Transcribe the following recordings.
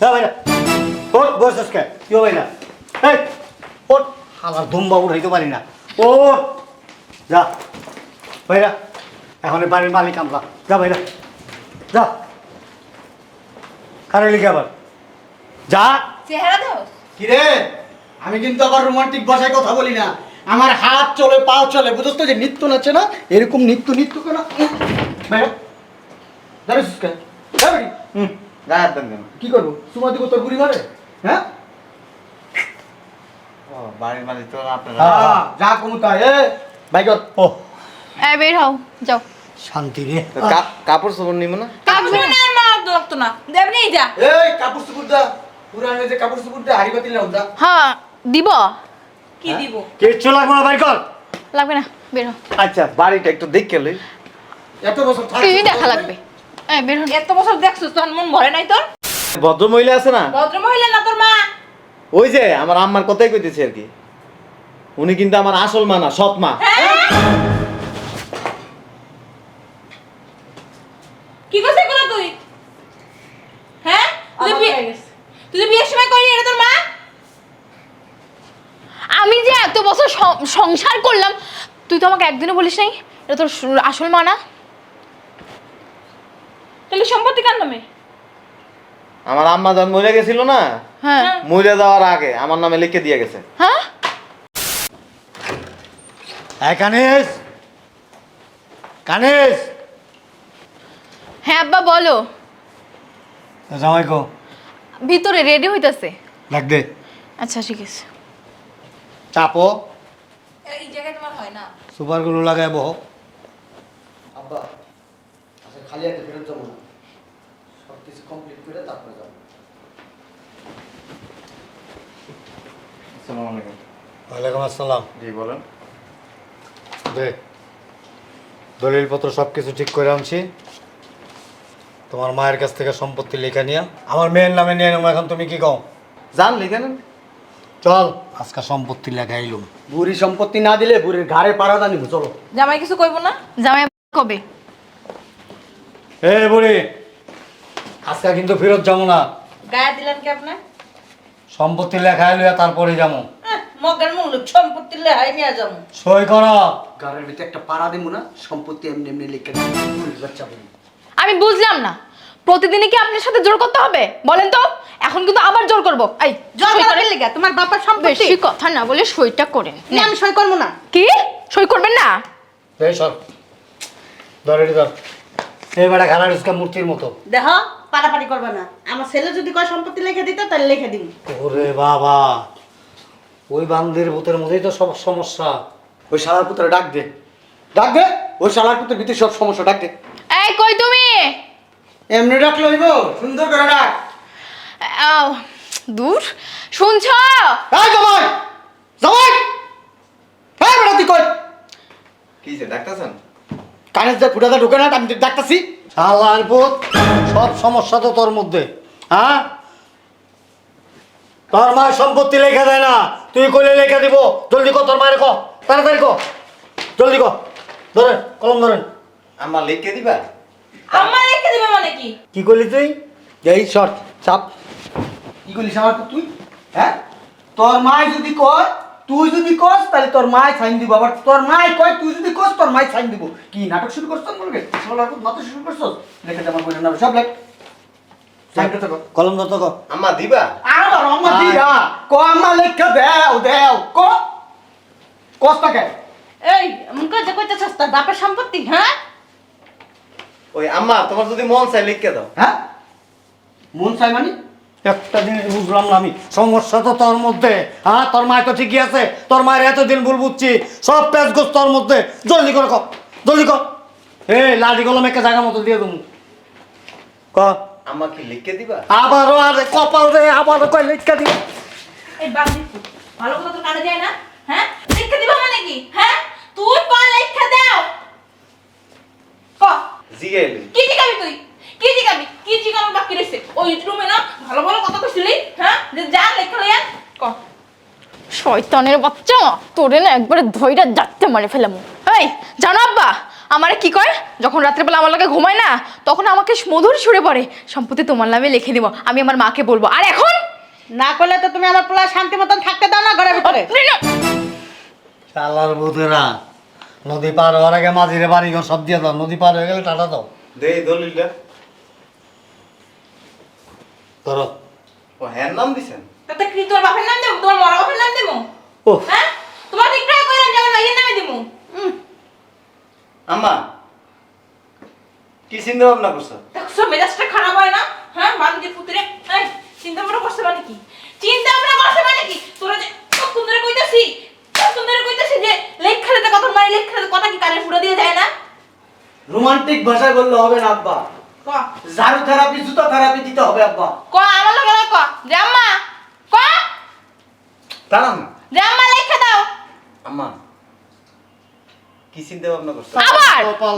হ্যাঁ ভাই ওট বসেস কে কেউ ভাই না? এই ওট হালার দুম্বা উঠাইতে পারি না। ওট যা। ভাইরা এখন এই বাড়ির মালিক আমরা। যা ভাইরা যা। কারে লিখে আবার। যা। চেহারা দাও কিরে? আমি কিন্তু আবার রোমান্টিক ভাষায় কথা বলি না। আমার হাত চলে পা চলে। বুঝছ তো যে নৃত্য নাচে না? এরকম নৃত্য নৃত্য কেন? বেটি। হুম। গায়ে দেন। কেন কি করব? সুমা দিব তোর বুড়ি মারে হ্যাঁ? ও, বাড়ির মালিক তো আপনারা হ্যাঁ। যা কমু তাই এ বাইকত ও। এই বের হও যাও। শান্তি রে। কাপড় চোপড় নিব না? কাকু না মা লাগতো না। দেবনি যা। এই কাপড় সুপুর দা পুরানো যে কাপড় সুপুর দা হাড়ি বাতিল নাও দা। হ্যাঁ দিব। কি দিব? কিচ্ছু লাগবে না বাইর লাগবে না বের হও। আচ্ছা বাড়িটা একটু দেখে লই। এত বছর থাক দেখা লাগবে। এত বছর দেখছিস তখন মন ভরে নাই তোর? ভদ্র মহিলা আছে না? ভদ্র মহিলা না তোর মা? ওই যে আমার আম্মার কথাই কইতেছে আর কি। উনি কিন্তু আমার আসল মা না সৎ মা। কি করছিস এগুলো তুই? হ্যাঁ? তুই বিয়ে তুই যে বিয়ের সময় এটা তোর মা? আমি যে এত বছর সংসার করলাম তুই তো আমাকে একদিনও বলিস নাই এটা তোর আসল মা না? তাহলে সম্পত্তি কার নামে? আমার আম্মা যখন মরে গেছিল না হ্যাঁ। মরে যাওয়ার আগে আমার নামে লিখে দিয়ে গেছে। হ্যাঁ? হ্যাঁ কানিস! কানিস! হ্যাঁ আব্বা বলো। জামাই কো ভিতরে রেডি হইতাছে। ডাক দে। আচ্ছা ঠিক আছে। চাপো। এই জায়গায় তোমার হয় না। সুপারগুলো বহ আব্বা আচ্ছা খালি হাতে ফেরত যাব না। কমপ্লিট করে তারপরে যাব। আসসালামু আলাইকুম। ওয়ালাইকুম আসসালাম। জি বলেন। দে দলিলপত্র সব কিছু ঠিক করে আনছি। তোমার মায়ের কাছ থেকে সম্পত্তি লেখা নিয়া। আমার মেয়ের নামে নিয়ে নেব এখন তুমি কি কও? জান লিখে নেন। চল আজকে সম্পত্তি লেখা এলুম বুড়ি সম্পত্তি না দিলে বুড়ির ঘাড়ে পাড়া দানিব চলো। জামাই কিছু কইব না? জামাই কবে? এ বুড়ি আজকে কিন্তু ফেরত যাব না। গায়ে দিলেন কি আপনার সম্পত্তি লেখা এলুয়া তারপরে যাব। মগের মুলুক সম্পত্তি লেহাই নিয়ে যাব। সই করো। ঘরের ভিতরে একটা পাড়া দিব না সম্পত্তি এমনি এমনি লিখে দেবো বুড়ির বাচ্চা বুড়ি আমি বুঝলাম না। প্রতিদিনই কি আপনার সাথে জোর করতে হবে? বলেন তো। এখন কিন্তু আবার জোর করব। এই তোমার বাবার সম্পত্তি। বেশি কথা না বলে সইটা করেন। না, আমি সই করব না। কি? সই করবেন না? এই সর। ধর ধর। এই বেটা মূর্তির মতো। দেহ পারাপারি করবে না। আমার ছেলে যদি কয় সম্পত্তি লিখে দিতে তাহলে লিখে দিন ওরে বাবা। ওই বান্দির ভূতের মধ্যেই তো সব সমস্যা। ওই শালার পুত্রে ডাক দে। ডাক দে? ওই শালার পুত্রের ভিতরে সব সমস্যা ডাক দে। এই কই তুমি? এমনি ডাকলে হইব সুন্দর করে ডাক। আও, দূর। শুনছ? এই জামাই! জামাই! হ্যাঁ বেটা তুই কই? কি যে ডাক্তারছেন কানের যে ফুটাটা ঢুকে না আমি ডাকতাছি। শালার পুত সব সমস্যা তো তোর মধ্যে হ্যাঁ? তোর মায়ের সম্পত্তি লেখা দেয় না তুই কইলে লেখা দিব জলদি কর তোর মায়ের ক তাড়াতাড়ি ক জলদি ক ধরেন কলম ধরেন। আমার লিখে দিবা? আমার রেখে দিবে মানে কি? কি করলি তুই? এই শর্ট চাপ। কি করলিস আমার তুই? হ্যাঁ? তোর মায় যদি কয় তুই যদি কস তাহলে তোর মায় সাইন দিব। আবার তোর মায় কয় তুই যদি কস তোর মায় সাইন দিব। কি নাটক শুরু করছ বলবে সোলার নাটক শুরু করছ? লেখে দে আমার নাম। সব লেখ। সাইন করতে কর। কলম ধর তো ক আম্মা দিবা? আমার আমার দিরা ক আমার লেখা দেও দেও। ক? কস টাকা এই মুখ কইতে কইতে সস্তা বাপের সম্পত্তি হ্যাঁ? ওই আম্মা তোমার যদি মন চাই লিখে দাও। হ্যাঁ? মন চাই মানে? একটা জিনিস বুঝলাম না আমি। সমস্যা তো তোর মধ্যে। হ্যাঁ তোর মায় তো ঠিকই আছে। তোর মায়ের এতদিন ভুল বুঝছি। সব পেঁচ গোছ তোর মধ্যে। জলদি করে ক জলদি ক এ লাঠি কলম একটা জায়গা মতো দিয়ে দেবো। ক? আমাকে কি লিখে দিবা? আবারও আরে কপাল রে আবারও কয় লিখা দিবে? এই বান্দি ভালো কথা তো কানে যায় না? হ্যাঁ? লিখে দিবা মানে কি? হ্যাঁ? তুই লিখে দাও। ক? কি জিগাবি তুই? কি জিগাবি? কি জিগানোর বাকি রয়েছে ওই রুমে না ভালো ভালো কথা কইছিলি হ্যাঁ? যে যা লেখা লইয়া ক? শয়তানের বাচ্চা তোরে না একবারে ধইরা যাচ্ছে মারে ফেলাম। এই জানো আব্বা আমারে কি করে যখন রাত্রেবেলা আমার লাগে ঘুমায় না তখন আমাকে মধুর সুরে পড়ে সম্পত্তি তোমার নামে লিখে দিব আমি আমার মাকে বলব। আর এখন? না করলে তো তুমি আমার পোলা শান্তি মতন থাকতে দাও না ঘরের ভিতরে। শালার বুধেরা নদী পার হওয়ার আগে মাঝিরে বাড়ি ঘর সব দিয়ে দাও নদী পার হয়ে গেলে টাটা দাও। দে দলিলটা। ধরো। ও হ্যাঁ নাম দিছেন? তাতে কি তোর বাপের নাম দেবো? তোমার মরা বাপের নাম দেবো? ও হ্যাঁ? তোমার ঠিক নামে দেবো। আম্মা কি চিন্তা ভাবনা করছ? দেখছ মেজাজটা খারাপ হয় না? হ্যাঁ বান্দি পুত্রে এই চিন্তা ভাবনা করছে মানে কি? চিন্তা ভাবনা করছে মানে কি? তোরা যে ধরে কইতাছি ধরে কইতাছি যে লেখ খেলাতে কত মারি লেখ খেলাতে কথা কি কানে ফুটা দিয়ে যায় না? রোমান্টিক ভাষায় বললে হবে না আব্বা। ঝাড়ু থেরাপি জুতা থেরাপি দিতে হবে আব্বা ক আমার লগে লগে ক? যে আম্মা ক? দাঁড়ান। না যে আম্মা লেখা দাও। আম্মা কি চিন্তা ভাবনা করছ? আবার? কপাল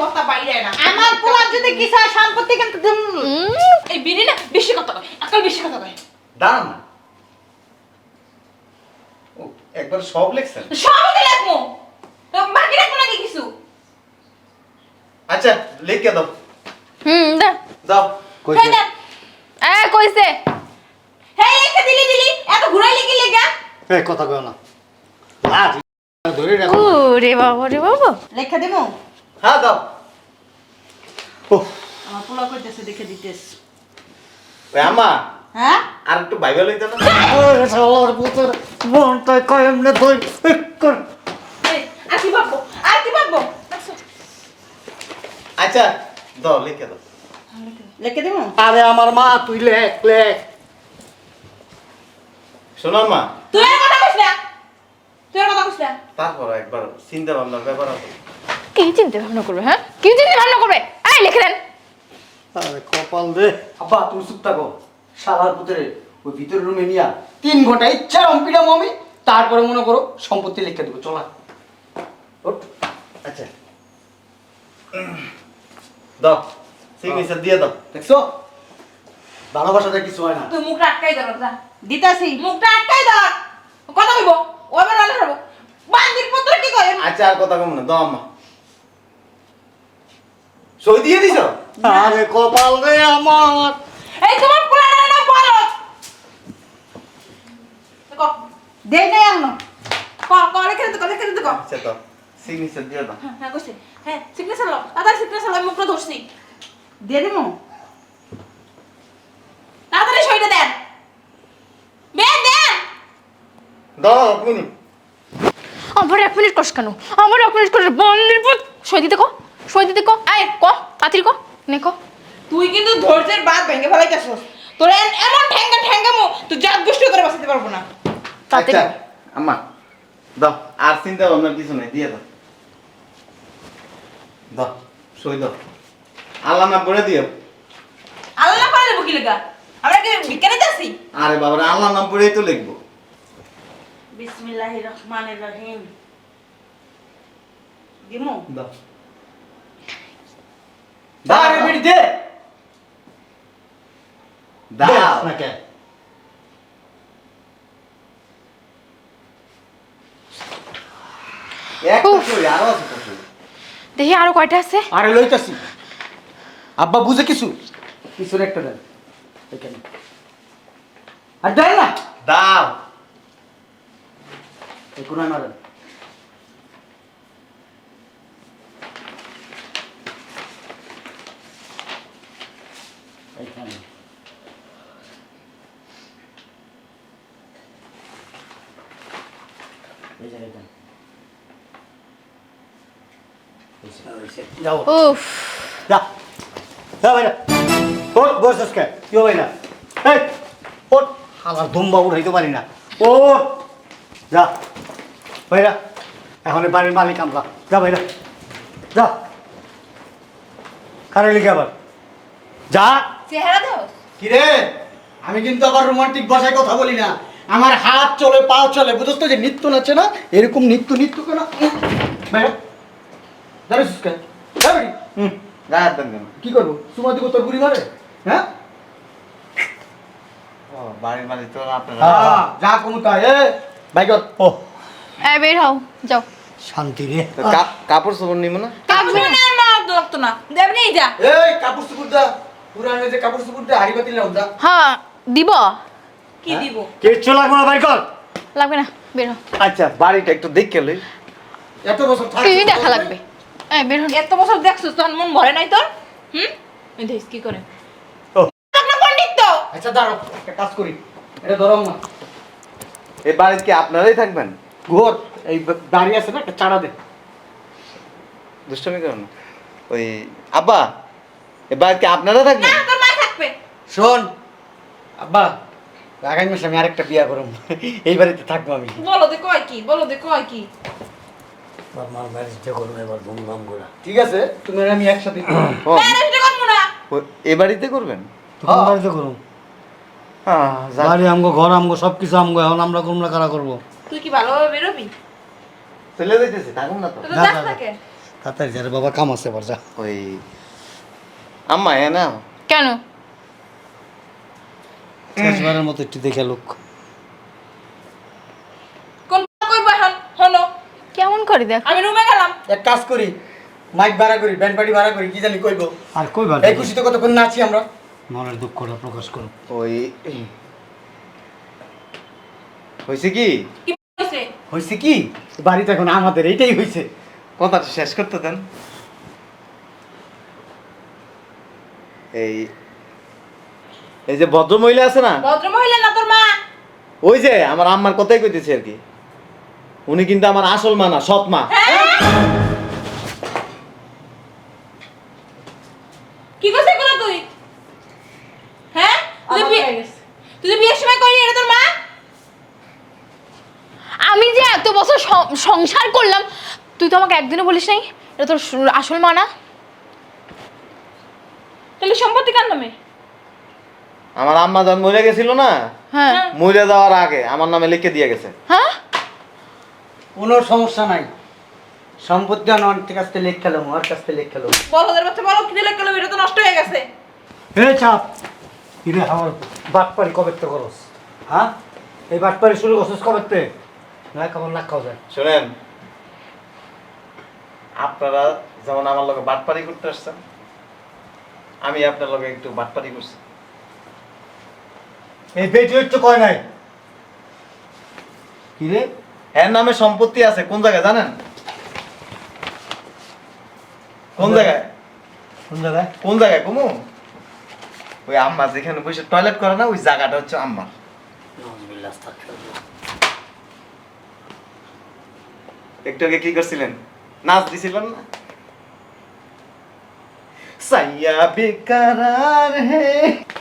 কথা বাইরে না। আমার পোলার যদি কিছু হয় সম্পত্তি কিন্তু এই বিনি না বেশি কথা কয় আকাল বেশি কথা কয়। দাঁড়ান। না একবার সব লেখছেন? সবই তো লেখমু বাকি রাখব নাকি কিছু? আচ্ছা লিখে দাও। হুম দে। কইছে। হ্যাঁ এ কইছে। হ্যাঁ লেখা দিলি দিলি। এত ঘুরাই লিখি এই কথা কয় না। লাজ ধরে রাখো। ও রে বাবা রে বাবা। লেখা দিমু? হ্যাঁ দাও। ও। আমার পোলা কইতেছে দেখে দিতেছ। ওই আম্মা হ্যাঁ? আর একটু বাইবেল লইতে না? ওরে শালার পুত্র মনটা কয় এমনে ধই এক কর। এই, আর কি ভাববো? আর কি ভাববো? আচ্ছা দাও লিখে দাও। লেখে দিমু আরে আমার মা তুই লেখ লেখ। শোনো মা। তুই কথা কইস না। তুই আর কথা কইস না। তারপর একবার চিন্তা ভাবনার ব্যাপার আছে। কি চিন্তা ভাবনা করবে হ্যাঁ? কি চিন্তা ভাবনা করবে? এই লিখে দেন। আরে কপাল রে। আব্বা তুমি চুপ থাকো। শালার পুত্রে ওই ভিতরের রুমে নিয়া তিন ঘণ্টা ইচ্ছা রম্পিডাম আমি তারপরে মনে করো সম্পত্তি লিখে দেবো চলা। আচ্ছা। দাও সিগনেচার দিয়ে দাও। দেখছ? ভালোবাসাতে কিছু হয় না। তুই মুখটা আটকাই ধর যা দিতাছি। মুখটা আটকাই ধর কথা কইবো? ওবার রান্না করব বান্দির পুত্র কি কয়? আচ্ছা আর কথা কম না দাও আম্মা। সই দিয়ে দিছো? আরে কপাল রে আমার। এই তোমার পোলাটা না বলো দেই নাই এখনও। ক ক লেখে ক লেখে দে ক। আচ্ছা দাও। সিগনেচার দিয়ে দাও। হ্যাঁ হ্যাঁ হ্যাঁ সিগনেচার লো তাড়াতাড়ি সিগনেচার লো মুখটা ধরছি দিয়ে দিমু? তাড়াতাড়ি সইটা দেন। বেন দেন। দাও এক মিনিট। আমার এক মিনিট কষ্ট কেন? আমার এক মিনিট কষ্ট। বন্দির পুত। সই দিতে কো সই দিতে কো। আয় ক তাড়াতাড়ি কো। নে কো। তুই কিন্তু ধৈর্যের বাদ ভেঙে ফেলাইতেছস। তোর এমন ঠ্যাঙ্গা ঠ্যাঙ্গামো তুই জাত গোষ্ঠী করে বাঁচাতে পারব না। তাড়াতাড়ি। আচ্ছা আম্মা। দাও। আর চিন্তা ভাবনার কিছু নাই দিয়ে দাও। দাও সই দাও। আল্লাহ না বলে দিও। আল্লাহ পারে দেবো কি লেখা আমরা কি বিজ্ঞানে যাচ্ছি আরে বাবারে আল্লাহ নাম পড়েই তো লিখব। বিসমিল্লাহির রহমানির রহিম। দিমু? দাও। আরে বেটি দে। দাও। না কে একটা উফ। সই আরও আছে তো সই। দেখি আরও কয়টা আছে? আরে লইতাছি। আব্বা বুঝে কিছু? কিছুর একটা দেন। এখানে। আর দেন না। দাও। কোনায় মারেন। এইখানে। এই জায়গায় দেন হইছে, হইছে। যাও উফ যা যা ভাইরা ওট বসেস কে কেউ ভাই না এই ওট হালার দুম্বা উঠাইতে পারি না ওট যা ভাইরা এখন বাড়ির মালিক আমরা যা ভাইরা যা কারে লিখে আবার যা চেহারা দেও কিরে? আমি কিন্তু আবার রোমান্টিক ভাষায় কথা বলি না। আমার হাত চলে পা চলে। বুঝছ তো যে নৃত্য নাচে না? এরকম নৃত্য নৃত্য কেন? ভাইয়া। হুম হাত দেন কেন? কি করব? সুমা দিব তোর বুড়ি মারে? হ্যাঁ? ও, বাড়ির মালিক তো আপনারা হ্যাঁ। যা কমু তাই এ বাইকত ও। এই বের হও যাও। শান্তি রে। কাপড় চোপড় নিব না? দেবনি যা। এই কাপড় চুপুর দা পুরানো যে কাপড় দা হাড়ি দা। হ্যাঁ দিব। কি দিব? কিচ্ছু লাগবে না বাইর লাগবে না বের হ আচ্ছা বাড়িটা একটু দেখে লই। এত বছর থাক দেখা লাগবে। এই বের হ এত বছর দেখছিস তখন মন ভরে নাই তোর? হুম? এই কি করে? পণ্ডিত তো! আচ্ছা দাঁড়াও একটা কাজ করি। এটা ধরো না। এই বাড়িতে কি আপনারাই থাকবেন? ঘোর এই দাঁড়িয়ে আছে না একটা চাড়া দে। দুষ্টমি করো না। ওই আব্বা বাড়িতে আপনারা থাকবেন? না তোর মা থাকবে। শোন আব্বা আগামী মাসে আমি আরেকটা বিয়া করব। এই বাড়িতে থাকব আমি। বলো দে কয় কি? বলো দে কয় কি? তোর মার ম্যারেজটা করবে এবার ধুমধাম করে। ঠিক আছে? তুমি আর আমি একসাথে ও, ম্যারেজটা করব না। এ বাড়িতে করবেন? বাড়িতে করুন? হ্যাঁ, যাক। বাড়ি আমগো ঘর আমগো সব কিছু আমগো এখন আমরা করুন না কারা করব? তুই কি ভালোভাবে বেরোবি? চলে যাইতেছি থাকুন না তো। তো না, যাস না, না। থাকে। তাড়াতাড়ি যারে বাবা কাম আছে ওই আম্মা না কেন? শেষবারের মতো একটু দেখে লোক কোন কইব এখন হলো কেমন করে দেখ। আমি রুমে গেলাম। এক কাজ করি মাইক ভাড়া করি ব্যান্ড পার্টি ভাড়া করি কি জানি কইবো। আর কই বার এই খুশিতে কতক্ষণ নাচি আমরা? মনের দুঃখটা প্রকাশ করো ওই হয়েছে কি? কি হইছে? কি? বাড়িতে এখন আমাদের এইটাই হয়েছে কথাটা শেষ করতে দেন। এই এই যে ভদ্র মহিলা আছে না? ভদ্র মহিলা না তোর মা? ওই যে আমার আম্মার কথাই কইতেছে আর কি। উনি কিন্তু আমার আসল মা না সৎ মা। কি করছিস এগুলো তুই? হ্যাঁ? তুই বিয়ে তুই তো বিয়ের সময় কইনি এটা তোর মা? আমি যে এত বছর সং- সংসার করলাম তুই তো আমাকে একদিনও বলিস নাই এটা তোর স- আসল মা না? তাহলে সম্পত্তি কার নামে? আমার আম্মা যখন মরে গেছিল না হ্যাঁ। মরে যাওয়ার আগে আমার নামে লিখে দিয়ে গেছে। হ্যাঁ? কোনো সমস্যা নাই। সম্পত্তি অনেক কাছ থেকে লেখ খেলাম ওর কাছ থেকে লেখ খেলাম বড়দের বাচ্চা বড় কি দিলে গেল এটা তো নষ্ট হয়ে গেছে। এই চাপ। কিরে আমার বাটপারি কবে তো করস? হ্যাঁ? এই বাটপারি শুরু করছিস কবে তে না কেমন নাক খাও যায়। শোনেন আপনারা যেমন আমার লগে বাটপারি করতে আসছেন আমি আপনার লগে একটু বাটপারি করছি। এই বেটি একটু কয় নাই? কিরে এর নামে সম্পত্তি আছে কোন জায়গায় জানেন? কোন জায়গায়? কোন জায়গায়? কোন জায়গায় কুমু? ওই আম্মা যেখানে বসে টয়লেট করে না ওই জায়গাটা হচ্ছে আম্মার। একটু আগে কি করছিলেন? নাচ দিছিলেন না? সাইয়া বেকারার হে।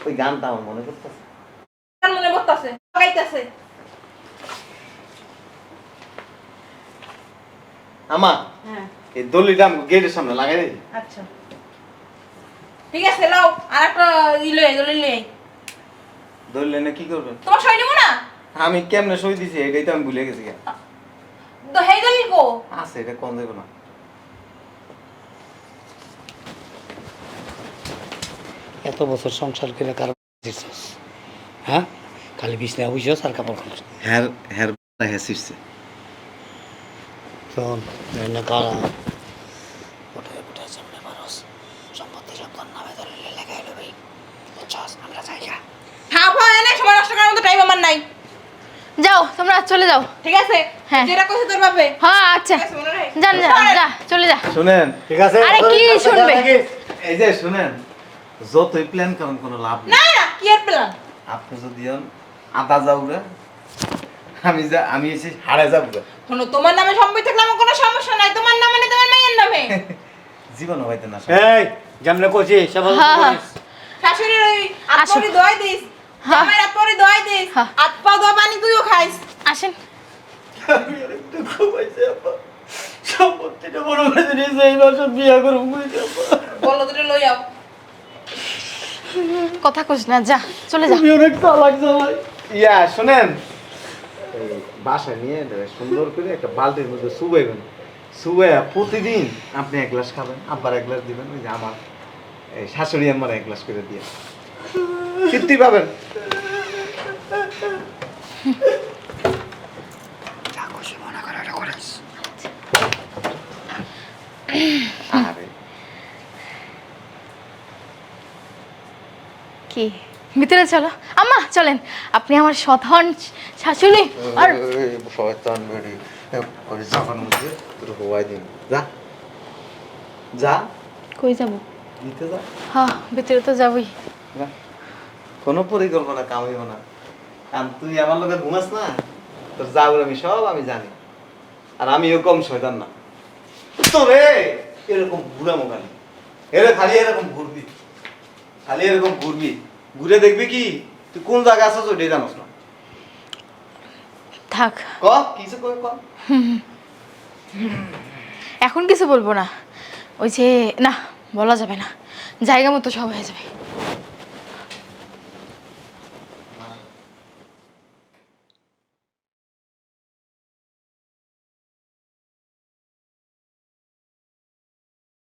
ওই গানটা আমার মনে করতেছে কার মনে বসতাছে আমা হ্যাঁ। এই দলিটা আমি গেটের সামনে লাগাই দিই আচ্ছা। ঠিক আছে লাও আর একটা ই লই দলি লই দলিল এনে কি করবেন তোমার সই নেব না? আমি কেমনে সই দিছি এটাই তো আমি ভুলে গেছি কেন তো হেই দলিল কো? আছে এটা কোন দেবো না। এত বছর সংসার করে কারও দিছিস? হ্যাঁ? খালি বিছনায় বুঝছস আর কাপড় হ্যার হ্যার হ্যাঁ শোন এনে কারা ওঠে ওঠে সামনে পারস সম্পত্তি সব নামে ধরে লেখাই লবি বুঝছস? আমরা জায়গা হ্যাঁ ভাই এনে সময় নষ্ট করার মতো টাইম আমার নাই। যাও তোমরা চলে যাও। ঠিক আছে? হ্যাঁ। যেটা কইছে তোর বাপে। হ্যাঁ আচ্ছা। যান যা চলে যা। শুনেন ঠিক আছে? আরে কি শুনবে? এই যে শুনেন যতই প্ল্যান করেন কোনো লাভ না না কি আর প্ল্যান আপনি যদি হন আদা যাবগা আমি যা আমি এসে হারে যাবগা শোনো তোমার নামে সম্পত্তি থাকলে আমার কোনো সমস্যা নাই তোমার নামে না তোমার মেয়ের নামে। জীবন হইতে না এই হ্যাঁ, হ্যাঁ। করিস। শাশুড়ির ওই। আত্মরি দোয়াই দিস হ্যাঁ। জামাইয়ের আত্মরি দোয়াই দিস হ্যাঁ। হাত পা দোয়া পানি তুইও খাইস। আসেন। সম্পত্তিটা বড় করে দিয়েছে এই বছর বিয়ে করব বলো দুটো লই যাও কথা কইস না যা চলে যা। আমি অনেক তালাক জামাই। ইয়া শুনেন এই বাসায় নিয়ে সুন্দর করে একটা বালতির মধ্যে শুবেবেন শুয়ে প্রতিদিন আপনি এক গ্লাস খাবেন, আব্বার এক গ্লাস দিবেন, ওই যে আমার, এই শাশুড়ি আমার এক গ্লাস করে দিয়ে। তৃপ্তি পাবেন। কি? ভিতরে চলো। আম্মা চলেন। আপনি আমার সধন শাশুড়ি আর শয়তান বেরি ওই জামার মধ্যে তোর হওয়াই দিন। যা। যা। কই যাব? দিতে যা। হ্যাঁ ভিতরে তো যাবই। যা। কোনো পরিকল্পনা কামাইব না। কারণ তুই আমার লোকে ঘুমাস না তোর যাব আমি সব আমি জানি। আর আমিও কম শয়তান না। তোরে এরকম ঘুরামো খালি এরে খালি এরকম ঘুরবি। খালি এরকম ঘুরবি। ঘুরে দেখবি কি? তুই কোন জায়গায় আছিস ওইটাই জানোস না। থাক। ক? কিছু কই ক? এখন কিছু বলব না। ওই যে না বলা যাবে না। জায়গা মতো সব হয়ে যাবে।